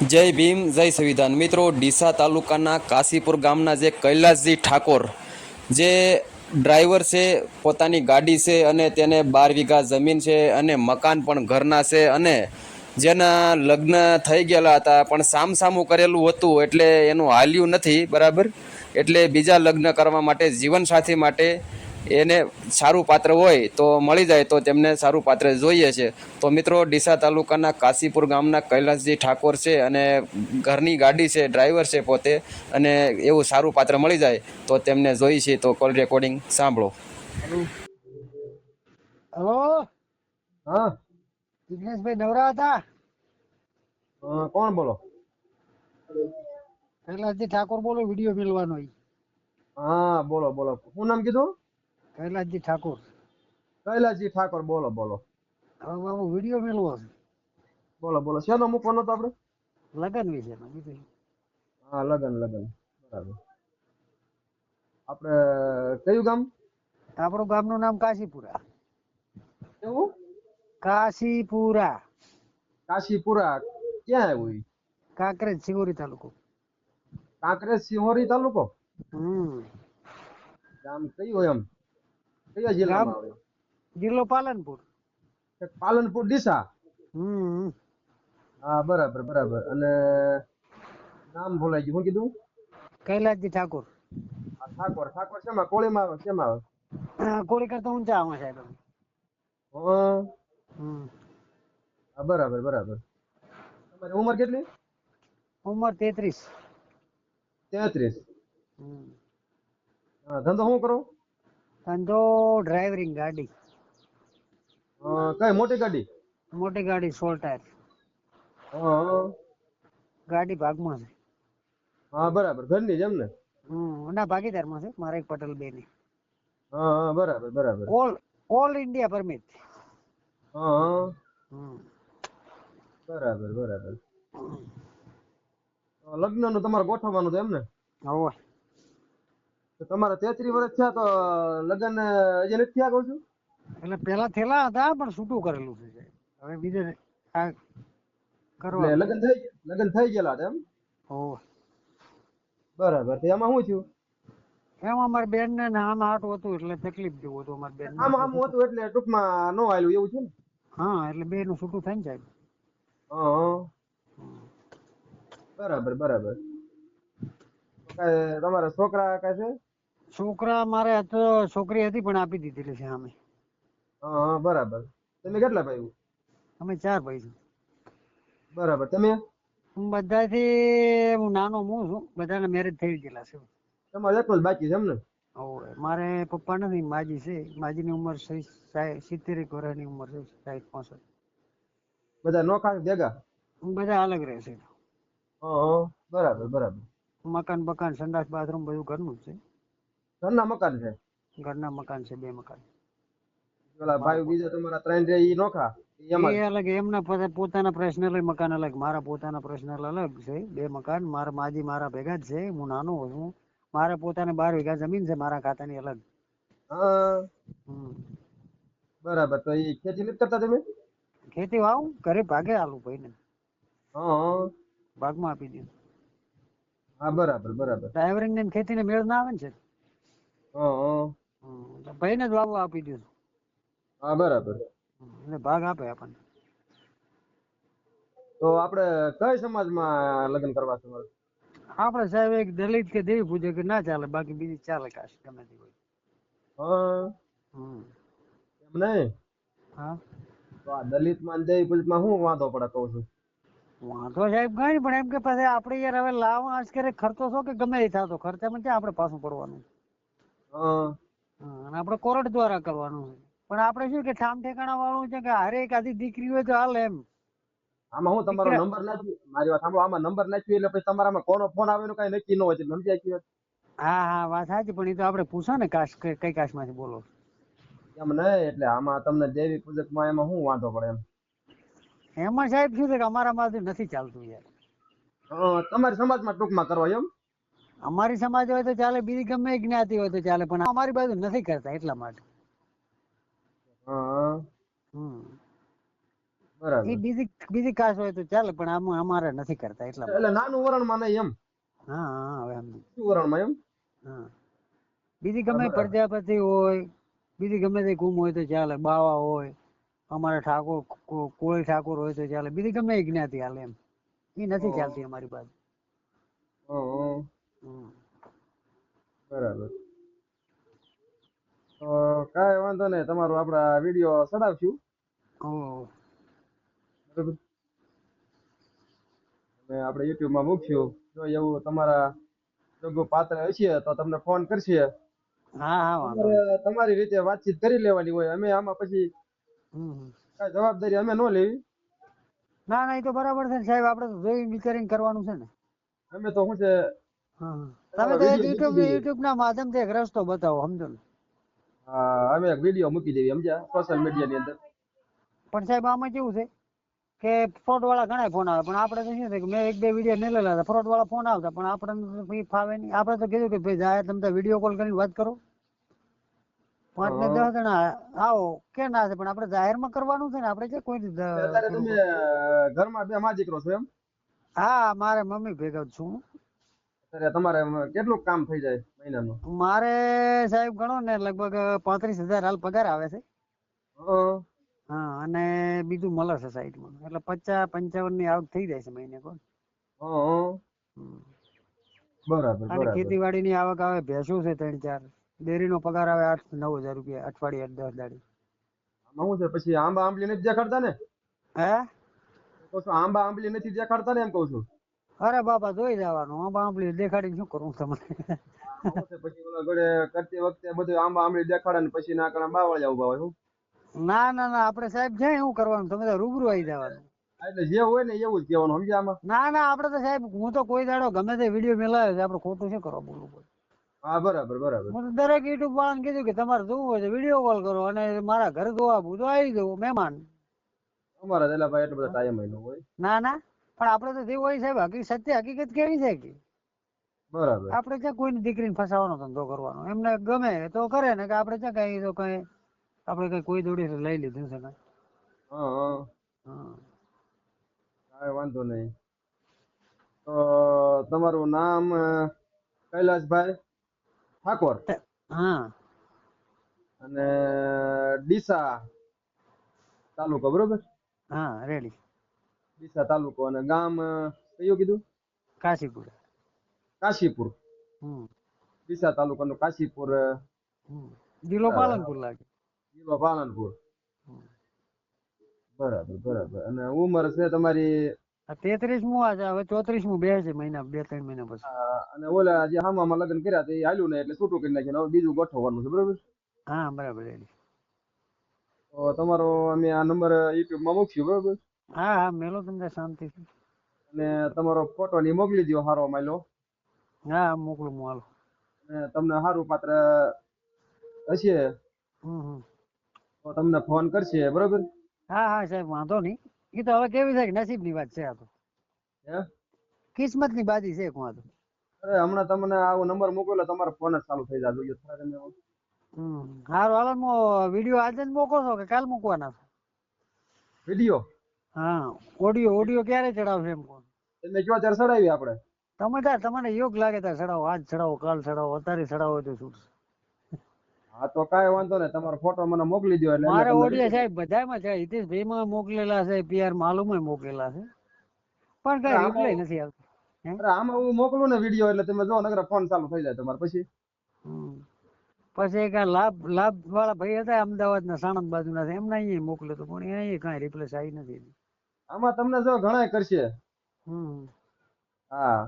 જય ભીમ, જય સંવિધાન. મિત્રો, ડીસા તાલુકાના કાશીપુર ગામના જે કૈલાસજી ઠાકોર, જે ડ્રાઈવર છે, પોતાની ગાડી છે અને તેને બાર વીઘા જમીન છે અને મકાન પણ ઘરના છે અને જેના લગ્ન થઈ ગયેલા હતા, પણ સામસામું કરેલું હતું એટલે એનું હાલ્યું નથી, બરાબર? એટલે બીજા લગ્ન કરવા માટે, જીવનસાથી માટે એને સારું પાત્ર હોય તો મળી જાય તો તેમને સારું પાત્ર જોઈએ છે. તો મિત્રો ડીસા તાલુકાના કાશીપુર ગામના કૈલાસજી ઠાકોર છે અને ઘરની ગાડી છે ડ્રાઈવર છે પોતે અને એવું સારું પાત્ર મળી જાય તો તેમને જોઈ છે. તો કોલ રેકોર્ડિંગ સાંભળો. હલો? હા? જિગ્નેશભાઈ નવરા હતા? કોણ બોલો? કૈલાસજી ઠાકોર બોલો વીડિયો મેળવાનો. હા બોલો બોલો. શું નામ કીધું? કૈલાસજી ઠાકોર. કૈલાસજી ઠાકોર બોલો બોલો. હવે બાબુ વીડિયો મેળવો છે. બોલો બોલો. શેનો મૂકવાનો તો આપણે? લગન વિશે બીજું હા લગન લગન. બરાબર. આપણે કયું ગામ? આપણું ગામનું નામ કાશીપુરા. કેવું કાશીપુરા. કાશીપુરા. ક્યાં આવ્યું કાંકરેજ સિંહોરી તાલુકો. કાંકરેજ સિંહોરી તાલુકો? હમ. ગામ કયું એમ? કયા જિલ્લામાં જિલ્લો પાલનપુર. પાલનપુર ડીસા? હમ. હા બરાબર બરાબર. અને નામ ભૂલાઈ ગયું. શું કીધું? કૈલાસજી ઠાકોર. ઠાકોર. ઠાકોર શેમાં? કોળીમાં આવે શેમાં આવે? કોળી કરતા ઊંચા આવે સાહેબ હા. હમ. હા, બરાબર બરાબર. તમારી ઉંમર કેટલી? ઉંમર તેત્રીસ. તેત્રીસ. ધંધો શું કરો? ધંધો ડ્રાઈવરિંગ ગાડી. કઈ મોટી ગાડી? મોટી ગાડી સોળ ટાયર. ગાડી ભાગમાં છે. હા બરાબર. ઘરની જ એમ ને? હમ ના ભાગીદારમાં છે મારા એક પટેલ બે ની હા બરાબર બરાબર. All all India permit. હા બરાબર બરાબર. લગ્નનું તમારે ગોઠવવાનું તો એમ ને? હવે. તો તમારે તેત્રી વર્ષ થયા તો લગ્ન હજી નથી થયા કહું છું? એટલે પેલા થેલા હતા પણ છૂટું કરેલું છે. હવે બીજે આ કરવા લગ્ન થઈ લગ્ન થઈ ગયેલા હતા એમ? હોવે. બરાબર તો એમાં શું થયું? એમાં અમારી બેન ને નામ આટું હતું એટલે તકલીફ જેવું હતું અમારી બેન આમ આમ હતું એટલે ટૂંકમાં નો આવેલું એવું છે ને? હા એટલે બે નું છૂટું થાય ને સાહેબ હા હા. બરાબર બરાબર. તમારા છોકરા કઈ છે? છોકરા મારે તો છોકરી હતી પણ આપી દીધેલી છે અમે હા બરાબર. તમે કેટલા ભાઈ અમે ચાર ભાઈ છું બરાબર. તમે? હું બધાથી હું નાનો હું છું બધાના મેરેજ થઈ ગયેલા છે. તમારે એકલો જ બાકી છે એમ ને હોવે. મારે પપ્પા નથી માજી છે. માજીની ઉંમર છે સાય- સિત્તેર એક વર્ષની ઉંમર છે સાઠ પાસઠ. બધા નોખા ભેગા? બધા અલગ રહેશે હા હા બરાબર બરાબર. મકાન બકાન સંડાસ બાથરૂમ બધું ઘરનું જ છે. ઘરના મકાન છે. ઘરના મકાન છે બે મકાન. પેલા ભાઈ બીજા તમારા ત્રણ રે ઈ નોખા. એ અલગ એમના પોતાના પર્સનલ મકાન અલગ મારા પોતાના પર્સનલ અલગ છે બે મકાન. મારા માજી મારા ભેગા જ છે હું નાનો છું. મારા પોતાને બાર વીઘા જમીન છે મારા ખાતાની અલગ. બરાબર તો એ ખેતી નથી કરતા તમે? ખેતી વાવ ઘરે ભાગે આલુ ભાઈને. હા હા. ભાગમાં આપી દીધું હા બરાબર બરાબર. ડ્રાઈવરિંગ ને ખેતી ને મેળ ના આવે ને છે? હા ને જ વાવવા આપી દીધું હા બરાબર. એટલે ભાગ આપે આપણને. તો આપણે કઈ સમાજમાં લગ્ન કરવા છે આપણે સાહેબ એક દલિત કે દેવી પૂજક કે ના ચાલે બાકી બીજી ચાલે કાશ ગમે તે હોય. એમ નહીં? હા. તો આ દલિતમાં દેવી પૂજમાં શું વાંધો પડે કહું છું? વાંધો સાહેબ કઈ પણ એમ કે પછી આપણે યાર હવે લાવવા આજ કરે ખર્ચો છો કે ગમે એ થતો ખર્ચામાં ક્યાં આપણે પાછું પડવાનું? અને આપણે કોર્ટ દ્વારા કરવાનું છે. પણ આપણે શું કે ઠામ ઠેકાણા વાળું છે કે હરેક આધી દીકરી હોય તો હાલ એમ. આમાં હું તમારો નંબર નાખી મારી વાત સાંભળો આમાં નંબર નાખી એટલે પછી તમારામાં કોનો ફોન આવે એનું કઈ નક્કી ન હોય છે સમજાય કે હા હા વાત સાચી પણ એ તો આપણે પૂછો ને કાશ કઈ કાશ કાશમાંથી બોલો. એમ નહીં એટલે આમાં તમને દેવી પૂજકમાં એમાં શું વાંધો પડે એમ? એમાં સાહેબ શું છે કે અમારામાંથી નથી ચાલતું યાર. તમારી સમાજમાં ટૂંકમાં કરવા એમ? અમારી સમાજ હોય તો ચાલે બીજી ગમે જ્ઞાતિ હોય તો ચાલે પણ અમારી બાજુ નથી કરતા એટલા માટે. હા. હમ. બરાબર. એ બીજી બીજી કાસ્ટ હોય તો ચાલે પણ આમાં અમારે નથી કરતા એટલા એટલે નાનું વરણમાં નહીં એમ? હા હા હવે સમજી શું વરણમાં એમ? હા. બીજી ગમે પ્રજાપતિ હોય બીજી ગમે તે કુમ હોય તો ચાલે બાવા હોય અમારે ઠાકોર કોળી ઠાકોર હોય તો ચાલે બીજી ગમે જ્ઞાતિ હાલે એમ. એ નથી ચાલતી અમારી. હમ. બરાબર. તો કાંઈ વાંધો નહીં તમારો આપણે વીડિયો ચડાવશું બરાબર. અને આપણે યુટ્યુબમાં મૂકશું. જો એવું તમારા જોગો પાત્ર હશે તો તમને ફોન કરશે. હા હા તમારી રીતે વાતચીત કરી લેવાની હોય. અમે આમાં પછી હમ. જવાબદારી અમે ન લેવી. ના ના એ તો બરાબર છે ને સાહેબ. આપણે તો જોઈ વિચારીને કરવાનું છે ને. અમે તો શું છે તમે તો યુટ્યુબ. યુટ્યુબ ના માધ્યમથી એક રસ્તો બતાવો સમજો ને. હા, અમે એક વિડિયો મૂકી દેવી સમજ્યા? સોશિયલ મીડિયાની અંદર. પણ સાહેબ આમાં કેવું છે કે ફ્રોડ વાળા ઘણા ફોન આવે પણ આપણે તો શું છે કે મેં એક બે વિડિયો મેલેલા હતા ફ્રોડ વાળા ફોન આવતા પણ આપણને ફાવે નહીં. આપણે તો કીધું કે ભાઈ જાય તમે વીડિયો કોલ કરીને વાત કરો. પાંચ ને દસ જણા આવો કે ના છે પણ આપણે જાહેરમાં કરવાનું છે ને આપણે જે કોઈ ઘરમાં બે માં દીકરો છો એમ? હા મારે મમ્મી ભેગા છું. તમારે કેટલું કામ થઈ જાય મહિનાનું? મારે સાહેબ ગણો ને લગભગ પાંત્રીસ હજાર હાલ પગાર આવે છે. હા અને બીજું મળે છે સાઈડમાં. એટલે પચાસ પંચાવનની આવક થઈ જાય છે મહિને કોણ. બરાબર અને ખેતીવાડી ની આવક આવે ભેંસો છે ત્રણ ચાર. ડેરી નો પગાર આવે આઠ નવ હજાર રૂપિયા અઠવાડિયે દસ દાડી. આમાં છે? પછી આંબા આંબલી નથી દેખાડતા ને? હે? કહું આંબા આંબલી નથી દેખાડતા ને એમ કહું છું? અરે બાપા જોઈ જવાનું આંબા આંબલી દેખાડીને શું કરું તમને? શું પછી ઓલા ગળે કરતી વખતે બધું આંબા આંબલી દેખાડે ને પછી ના કણા બાવળિયા ઊભા હોય શું ના ના ના આપણે સાહેબ છે એવું કરવાનું તમે તો રૂબરૂ આવી જવાનું. એટલે જે હોય ને એવું જ કહેવાનું સમજ્યા આમાં? ના ના આપણે તો સાહેબ હું તો કોઈ દાડો ગમે તે વીડિયો મેલાવ્યો છે આપણે ખોટું શું કરવા બોલવું પડે હા બરાબર બરાબર. હું તો દરેક યુટ્યુબ વાળાને કીધું કે તમારે જોવું હોય તો વીડિયો કોલ કરો અને મારા ઘરે જોવા તો આવી જવું મહેમાન. અમારા દેલા ભાઈ એટલો બધો ટાઈમ હોય. ના ના. પણ આપણે તો જેવું હોય સાહેબ હકીકત સત્ય હકીકત કેવી છે કે? બરાબર. આપણે ત્યાં કોઈની દીકરીને ફસાવાનો ધંધો કરવાનો. એમને ગમે તો કરે ને કે આપણે ત્યાં કઈ તો કઈ આપણે કઈ કોઈ દોડી લઈ લીધું છે ને. હા હા. હા. વાંધો નહીં. તો તમારું નામ કૈલાશભાઈ કૈલાસભાઈ ઠાકોર હા. અને ડીસા તાલુકો બરોબર? હા રેડી. ડીસા તાલુકો અને ગામ કયું કીધું? કાશીપુર. કાશીપુર. ડીસા તાલુકાનું કાશીપુર જિલ્લો પાલનપુર લાગે. જિલ્લો પાલનપુર. બરાબર બરાબર. અને ઉંમર છે તમારી? તેત્રીસ મુ આજે હવે ચોત્રીસ મુ બે છે મહિના બે ત્રણ મહિના પછી. અને ઓલા જે હામામાં લગ્ન કર્યા તે હાલ્યું ને એટલે છૂટું કરી નાખ્યું હવે બીજું ગોઠવવાનું છે બરાબર? હા બરાબર તો તમારો અમે આ નંબર યુટ્યુબમાં મૂકશું બરોબર? હા હા મેલો તમને શાંતિ અને તમારો ફોટો ની મોકલી દો હારો માયલો. હા મોકલું હું હાલો. તમને સારું પાત્ર હશે. તો તમને ફોન કરશે બરોબર? હા હા સાહેબ વાંધો નહીં. એ તો હવે કેવી છે નસીબની વાત છે આ તો. કિસ્મતની બાજી છે હું તો અરે હમણાં તમને આવો નંબર મોકલ્યો તમારો ફોન જ ચાલુ થઈ જાય જોઈએ થોડા તમે હારું હાલો વીડિયો આજે જ મોકલો છો કે કાલ મૂકવાના છે? વીડિયો? હા ઓડિયો ઓડિયો ક્યારે ચડાવશે એમ કહો? તમે કયો ત્યારે ચડાવી આપણે તમે તાર તમને યોગ લાગે ત્યારે ચડાવો. આજ ચડાવો કાલ ચડાવો અત્યારે ચડાવો તો શું હા તો કાંઈ વાંધો નહીં. તમારો ફોટો મને મોકલી દો એટલે મારે ઓડિયો સાહેબ બધામાં છે. હિતેશભાઈમાં મોકલેલા છે પીઆર માલુમાં મોકલેલા છે. પણ કઈ રિપ્લાય નથી આવતો. અરે આમાં હું મોકલું ને વીડિયો એટલે તમે જો નગર ફોન ચાલુ થઈ જાય તમારે પછી. પછી એક લાભ લાભ વાળા ભાઈ હતા અમદાવાદના સાણંદ બાજુના ના એમને અહીંયા મોકલ્યો તો પણ અહીંયા કાંઈ રિપ્લેસ આવી નથી આમાં તમને જો ઘણા કરશે. હમ. હા.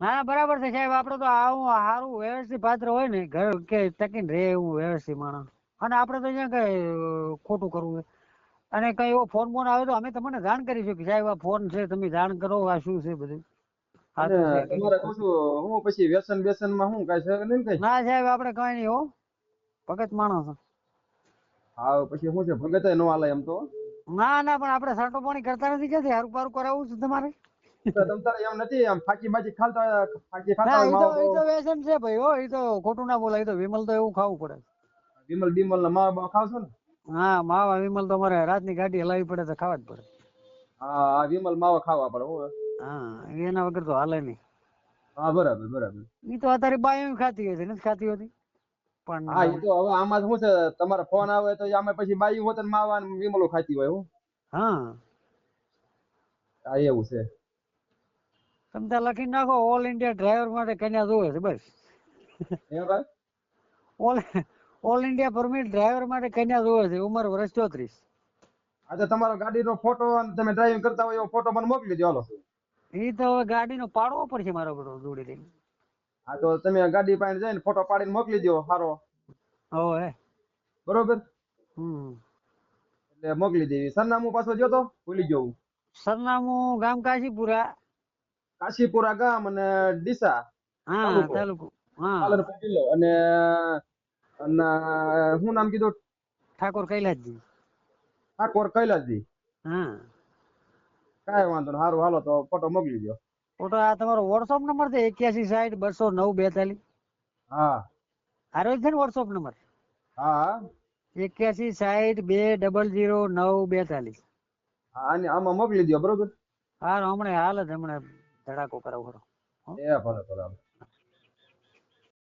ના બરાબર છે સાહેબ. આપણે તો આવું સારું વ્યવસ્થિત પાત્ર હોય ને ઘર કે ટકીને રહે એવું વ્યવસ્થિત માણસ. અને આપણે તો અહીંયા કઈ ખોટું કરવું અને કઈ એવો ફોન બોન આવે તો અમે તમને જાણ કરીશું કે સાહેબ આ ફોન છે તમે જાણ કરો આ શું છે બધું? તમારે હું પછી વ્યસન વ્યસનમાં શું કાંઈ છે નહીં કઈ? ના સાહેબ આપડે કઈ નહીં હો. ભગત માણસ. હા પછી શું છે? ભગત નો હાલે એમ તો. ના ના પણ આપણે સાટો પાણી કરતા નથી કે હારું પારું કરાવવું છે તમારે? તો તમ તારે એમ નથી આમ ફાકી બાકી ખાતા ફાકી ખાતા એ તો એ તો વ્યસન છે ભાઈ હો એ તો ખોટું ના બોલાય તો વિમલ તો એવું ખાવું પડે. વિમલ બિમલ ના માવા ખાવ છો ને? હા માવા વિમલ તો અમારે રાતની ગાડી હલાવી પડે તો ખાવા જ પડે. હા વિમલ માવા ખાવા પડે હું. હા એના વગર તો હાલે નહીં. હા બરાબર બરાબર. એ તો અત્યારે બાયું ખાતી હોય છે નથી ખાતી હોતી? પણ હા એ તો હવે આમાં શું છે તમારે ફોન આવે તો આમાં પછી બાઈ હોત ને માવા ને વિમલો ખાતી હોય હું. હા. આ એવું છે. તમે ત્યાં લખી નાખો ઓલ ઇન્ડિયા ડ્રાઈવર માટે કન્યા જોવે છે બસ. All all India permit driver માટે કન્યા જોવે છે ઉંમર વર્ષ ચોત્રીસ. આજે તમારો તમારો ગાડીનો ફોટો અને તમે ડ્રાઇવિંગ કરતા હોય એવો ફોટો મને મોકલી દો હાલો. ઈ તો હવે ગાડીનો પાડવો પડશે મારો બધો જોડી લઈને હા તો તમે ગાડી પાસે જઈને ફોટો પાડીને મોકલી દો સારો હે બરોબર? હમ. એટલે મોકલી દેવી. સરનામું પાછો જો તો ભૂલી ગયો સરનામું ગામ કાશીપુરા. કાશીપુરા ગામ અને ડીસા હા તાલુકો. હા. જિલ્લો. અને અને શું નામ કીધું? ઠાકોર કૈલાસજી. ઠાકોર કૈલાસજી. હા. કાંઈ વાંધો નહીં. સારું હાલો તો ફોટો મોકલી દો ફોટો આ તમારો વોટ્સઅપ નંબર છે એક્યાસી સાઠ બસો નવ બેતાલીસ. હા. આરો છે ને વોટ્સઅપ નંબર હા. એક્યાસી સાઠ બે ડબલ જીરો નવ બેતાલીસ. હા આને આમાં મોકલી દો બરોબર? હા હમણાં હાલ જ હમણાં ધડાકો કરાવો ખરો એ ભલે ભલે.